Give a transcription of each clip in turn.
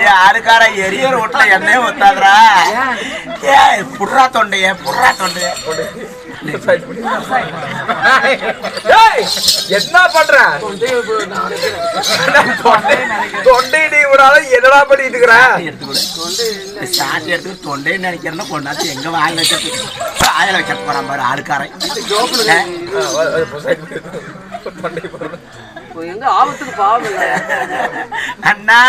ஏ ஆளுக்கார எரிய ரோட்ல எண்ணெயே ஊத்தாதுடா ஏ புடுறா தொண்டைய புடுறா தொண்டைய என்ன பண்ற? தொண்டை நீ விடாத என்னடா பண்ணிட்டு இருக்கிற? எடுத்துக்கூட. சாட்டி எடுத்து தொண்டையை நினைக்கிறேன்னா கொண்டாந்து எங்க வாயில வச்சு வாயில வைக்க போறான் பாரு ஆளுக்காரன். எங்க ஆபத்துக்கு பாவம் இல்ல அண்ணா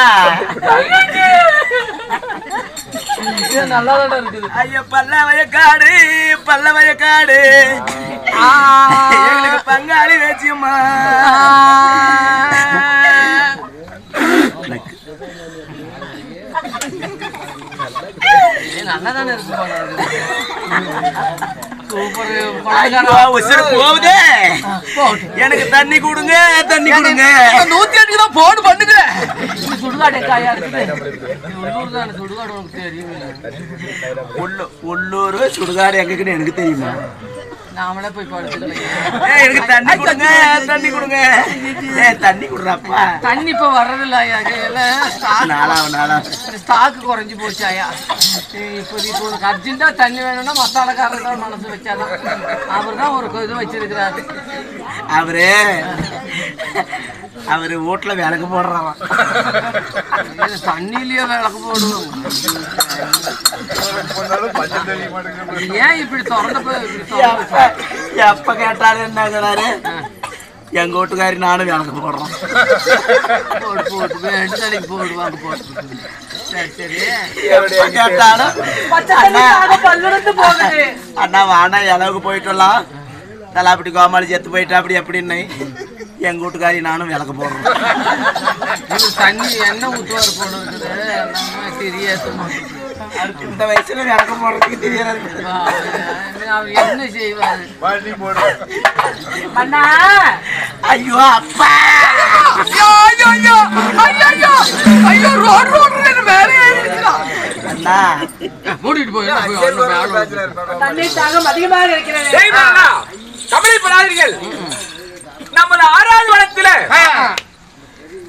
ஐயோ பல்ல வயக்காடு பல்ல வயக்காடு எங்களுக்கு பங்காளி வச்சியம்மா. நல்லா தானே இருக்கு போகுதே. எனக்கு தண்ணி கொடுங்க தண்ணி கொடுங்க. நூத்தி எட்டு தான் போன் பண்ணுங்க. சுடுகாடு காயா இருக்குது உள்ளூர் தானே சுடுகாடு எங்கக்குன்னு எனக்கு தெரியுமா? நாமளே போய் படுத்துக்கலாம் எனக்கு தண்ணி கொடுங்க தண்ணி கொடுங்க. தண்ணி கொடுறாப்பா. தண்ணி இப்ப வர்றதில்ல ஐயா. எல்லாம் ஸ்டாக் நாளாவும் நாளா ஸ்டாக் குறைஞ்சு போச்சு ஐயா. இப்போ இப்போ உனக்கு அர்ஜென்ட்டா தண்ணி வேணும்னா மசாலாக்காரர் மனசு வச்சாதான். அவர் தான் ஒரு இது வச்சிருக்கிறாரு. அவரு. அவரு வீட்டுல விளக்கு போடுறான் இது தண்ணியிலேயே விளக்கு போடுவோம். ஏன் இப்படி திறந்த எப்ப கேட்டாலும் என்ன சொன்னாரு? எங்க வீட்டுக்காரி நானும் விளக்கு போடுறோம். போடு போட்டு ரெண்டு தலைக்கு போடுவாங்க போட்டு. சரி சரி. கேட்டாலும் அண்ணா, வாண்ணா இளவுக்கு போயிட்டு வரலாம். தலாப்பட்டி கோமாளி செத்து போயிட்டா அப்படி எப்படின்னு எங்க வீட்டுக்காரி நானும் விளக்கு போடுறோம். இது தண்ணி எண்ணெய் ஊற்றுவார் போல இருக்குது. நம்ம தெரியாது. அவருக்கு இந்த வயசுல விளக்கு போடுறதுக்கு தெரியாது. அவர் என்ன செய்வார்? ஐயோ அப்பா! ஐயோ ஐயோ ரோடு ரோடு அண்ணா. மூடிட்டு போய் தண்ணீர் அதிகமாக இருக்கிறது. செய்வாங்களா? கவலைப்படாதீர்கள். நமது ஆறாவது வனத்தில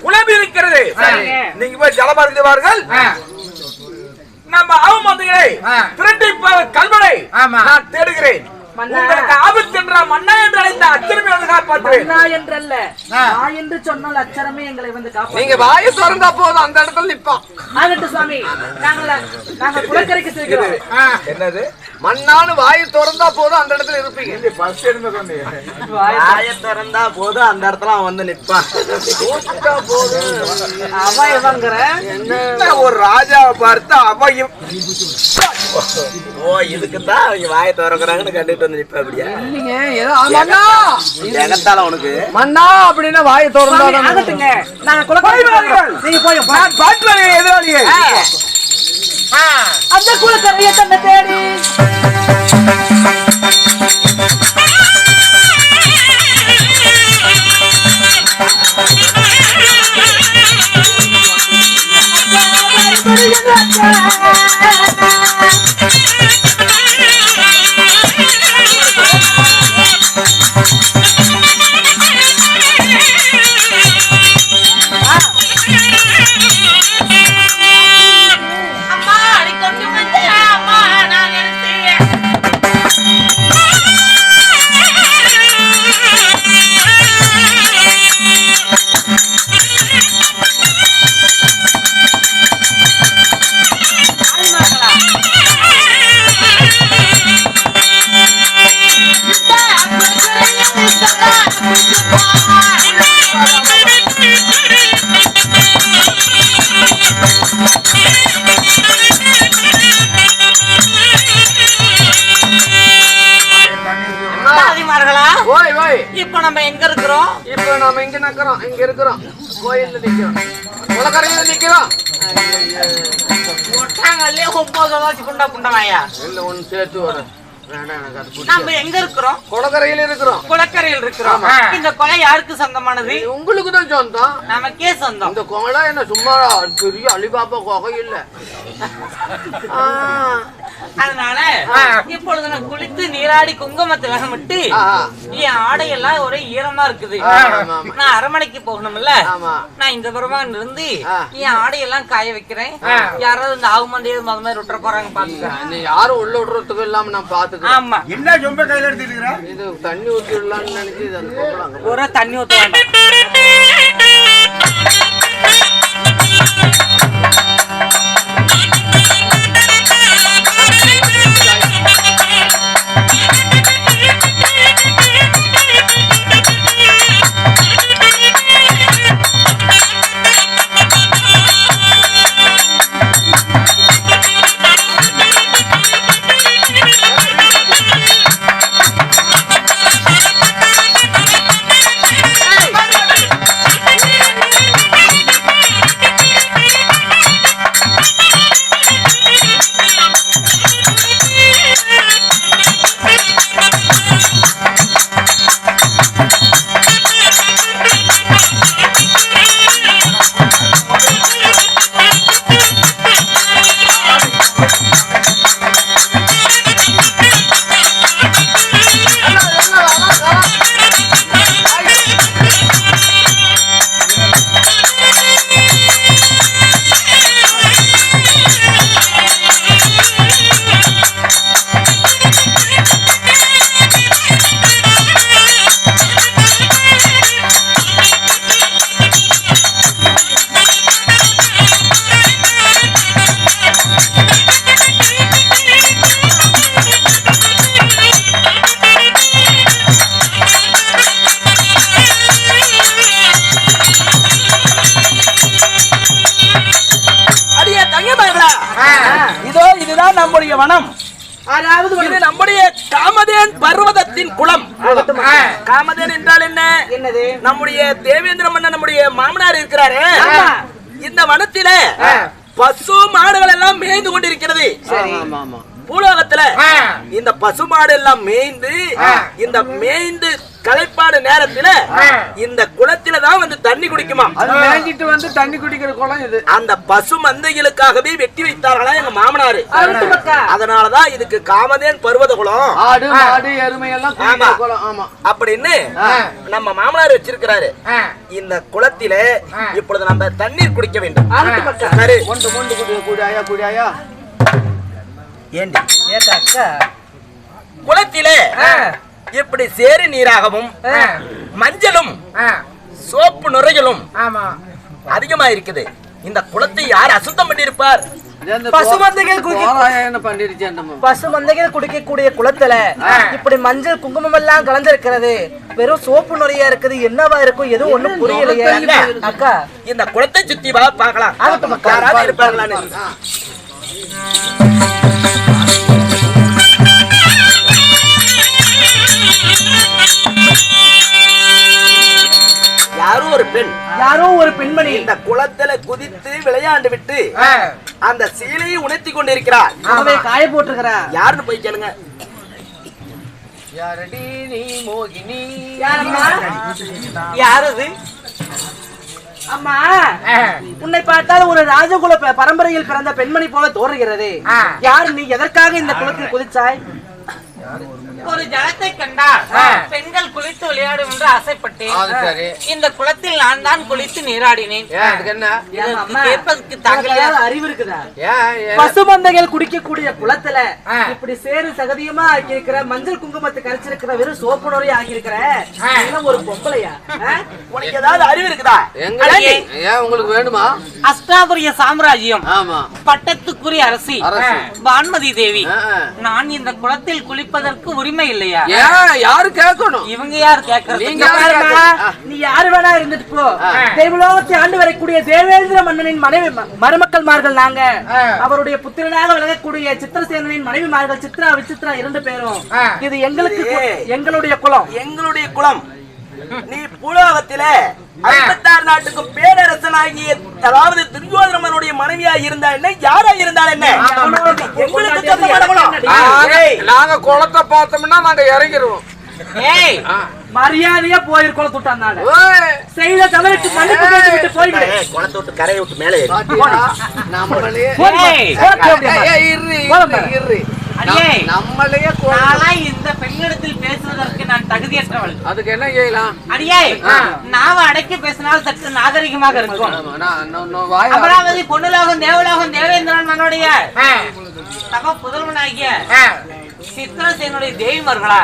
குழம்பு இருக்கிறது. நீங்க போய் ஜலம் அருந்துவார்கள் நம்ம அவமதிகளை திரட்டி கல்வனை நான் தேடுகிறேன். உங்களுக்கு ஆபத்து என்ற மன்னா என்று அழைத்த அச்சரமே வந்து காப்பாற்றுவேன். மன்னா என்றல்ல. நான் என்று சொன்னால் அச்சரமே எங்களை வந்து காப்பாற்று நீங்க வாயை திறந்தா போதும் அந்த இடத்துல நிப்பான் ஆகட்டும் சுவாமி. நாங்கள் நாங்கள் குளக்கரைக்கு செல்கிறோம். என்னது? மண்ணான்னு வாயை திறந்தா போதும் அந்த இடத்துல இருப்பீங்க. வாய திறந்தா போதும் அந்த இடத்துல அவன் வந்து நிப்பான் அவன் எவங்கிற? என்ன ஒரு ராஜாவை பார்த்து அவையும் ஓ இதுக்கு தான் அவங்க வாய திறக்கிறாங்கன்னு கண்டுட்டு வந்து நிப்ப அப்படியா? இல்லைங்க ஏதோ மண்ணா எகத்தால உனக்கு? மண்ணா அப்படின்னா வாயை திறந்தா ஆகட்டுங்க நாங்க குளக்கரைக்கு செல்கிறோம். நீங்க. போய் நான் பாட்டு எதிராளியே அந்த குளக்கரையை தன்னை தேடி. அம்மா நாம இங்க நிக்கிறோம் இங்க இருக்கிறோம். கோயில்ல நிக்கிறோம். குளக்கரையில நிக்கிறோம். ஒட்டாங்கல்லே புண்டா புண்டமாயா இல்ல ஒண்ணு சேர்த்து வரும் அது. நம்ம எங்க இருக்கிறோம்? குளக்கரையில இருக்கிறோம். குளக்கரையில் இருக்கிறோம். இந்த கொலை யாருக்கு சொந்தமானது? உங்களுக்கு தான் சொந்தம். நமக்கே சொந்தம். இந்த குளை என்ன சும்மா பெரிய அலிபாபா குகை இல்ல. அதனால இப்பொழுது நான் குளித்து நீராடி குங்குமத்தை வேகமிட்டு என் ஆடையெல்லாம் ஒரே ஈரமா இருக்குது. நான் அரமனைக்கு போகணும்ல. நான் இந்த புறமா இருந்து. என் ஆடையெல்லாம் காய வைக்கிறேன். யாராவது இந்த ஆவு மந்தைய மத மாதிரி விட்டுற போறாங்க பாத்துக்க. நீ யாரும் உள்ள விடுறதுக்கு இல்லாம நான் பாத்துக்கிறேன். ஆமா. என்ன சொம்ப கையில எடுத்துட்டு இருக்கிற? இது தண்ணி நினைச்சு அந்த பொம்பளை அங்க ஒரு தண்ணி ஊத்த வேண்டாம். வனம். இது நம்முடைய காமதேன் பர்வதத்தின் குளம். காமதேன் என்றால் என்ன? என்னது? நம்முடைய தேவேந்திர மன்னன் நம்முடைய மாமனார் இருக்கிறாரு. இந்த வனத்தில பசு மாடுகள் எல்லாம் மேய்ந்து கொண்டிருக்கிறது. ஆமா ஆமா. பூலோகத்துல இந்த பசு மாடு எல்லாம் மேய்ந்து இந்த மேய்ந்து களைப்பாடு நேரத்துல இந்த குளத்தில தான் வந்து தண்ணி குடிக்குமா அது மேய்ஞ்சிட்டு வந்து தண்ணி குடிக்கிற குளம் இது. அந்த பசு மந்தைகளுக்காகவே வெட்டி வைத்தார்களா எங்க மாமனாரு. அதனாலதான் இதுக்கு காமதேன் பர்வத குளம். ஆடு மாடு எருமை எல்லாம் குடிக்கிற ஆமா. குளம் ஆமா. அப்படின்னு நம்ம மாமனார் வச்சிருக்கிறாரு. இந்த குளத்தில இப்பொழுது நம்ம தண்ணீர் குடிக்க வேண்டும். சரி மொண்டு மொண்டு குடி குடியாயா குடியாயா ஏண்டி? ஏக்கா அக்கா குளத்திலே இப்படி சேறு நீராகவும் மஞ்சளும் சோப்பு நுரைகளும் அதிகமா இருக்குது இந்த குளத்தை யார் அசுத்தம் பண்ணியிருப்பார்? பசுமந்தைகள் குடிக்கக்கூடிய குளத்துல இப்படி மஞ்சள் குங்குமம் எல்லாம் கலந்திருக்கிறது. வெறும் சோப்பு நுரையா இருக்குது. என்னவா இருக்கும்? எதுவும் ஒண்ணும் புரியலையே. அக்கா இந்த குளத்தை சுத்தி வா பார்க்கலாம். யாரோ ஒரு பெண்மணி இந்த குளத்துல குதித்து விளையாண்டு விட்டு அந்த சீலையை உணர்த்தி கொண்டிருக்கிறார். அவன் காய போட்டிருக்கிறா. யாருன்னு போய் கேளுங்க. யாரடி நீ மோகினி? யாரம்மா? யார் அது அம்மா உன்னை பார்த்தால் ஒரு ராஜகுல பரம்பரையில் பிறந்த பெண்மணி போல தோன்றுகிறது. யார் நீ எதற்காக இந்த குளத்தில் குதிச்சாய் ஒரு ஜலத்தை கண்டால் பெண்கள் குளித்து விளையாடும் என்று ஆசைப்பட்டேன். இந்த குளத்தில் நான் தான் குளித்து நீராடினேன். அறிவு இருக்குதா? பசுமந்தைகள் குடிக்கக்கூடிய குளத்துல இப்படி சேரு சகதியமா ஆக்கியிருக்கிற மஞ்சள் குங்குமத்தை கரைச்சிருக்கிற வெறும் சோப்பு நுரையை ஆக்கியிருக்கிற? இதெல்லாம் ஒரு பொம்பளையா? உனக்கு ஏதாவது அறிவு இருக்குதா? உங்களுக்கு வேணுமா? அஷ்டாபுரிய சாம்ராஜ்யம். ஆமா. பட்டத்துக்குரிய அரசி. வான்மதி தேவி. நான் இந்த குளத்தில் குளிப்பதற்கு உரிமை இல்லையா? ஏன் யாரு கேட்கணும்? இவங்க யார் நீங்க கேட்கணும்? நீ யாரு வேணா இருந்துட்டு போ. தேவலோகத்தை ஆண்டு வரக்கூடிய தேவேந்திர மன்னனின் மனைவி ம- மருமக்கள்மார்கள் நாங்க. அவருடைய புத்திரனாக விளங்கக்கூடிய சித்திரசேனனின் மனைவிமார்கள் சித்ரா விசித்ரா இரண்டு பேரும். இது எங்களுக்கு எங்களுடைய குலம். எங்களுடைய குலம். பூலோகத்தில ஐம்பத்தாறு நாட்டுக்கு பேரரசனாகிய அதாவது துரியோதனமனுடைய மனைவியா இருந்தா என்ன? யாரா இருந்தால் என்ன? எங்களுக்கு நாங்க- குளத்தை பார்த்தோம்னா நாங்க இறங்கிருவோம். ஏய் மரியாதையா போயிருக்கோம் துட்டாந்தால ஓய், செய்த தவறுக்கு மன்னிப்பு கேட்டு விட்டு போய்விடு. குளத்தை விட்டு கரையை விட்டு மேலே நம்மளையே இந்த பெண்ணிடத்தில் பேசுவதற்கு நான் தகுதியற்றவள். அதுக்கு என்ன செய்யலாம் அடியே நாம அடக்கி பேசினால் சற்று நாகரிகமாக இருக்கும். அமராவதி பொன்னுலோகம் தேவலோகம் தேவேந்திரன் மன்னுடைய தக புதல்வனாகிய சித்திரசேனுடைய தேவிமார்களா?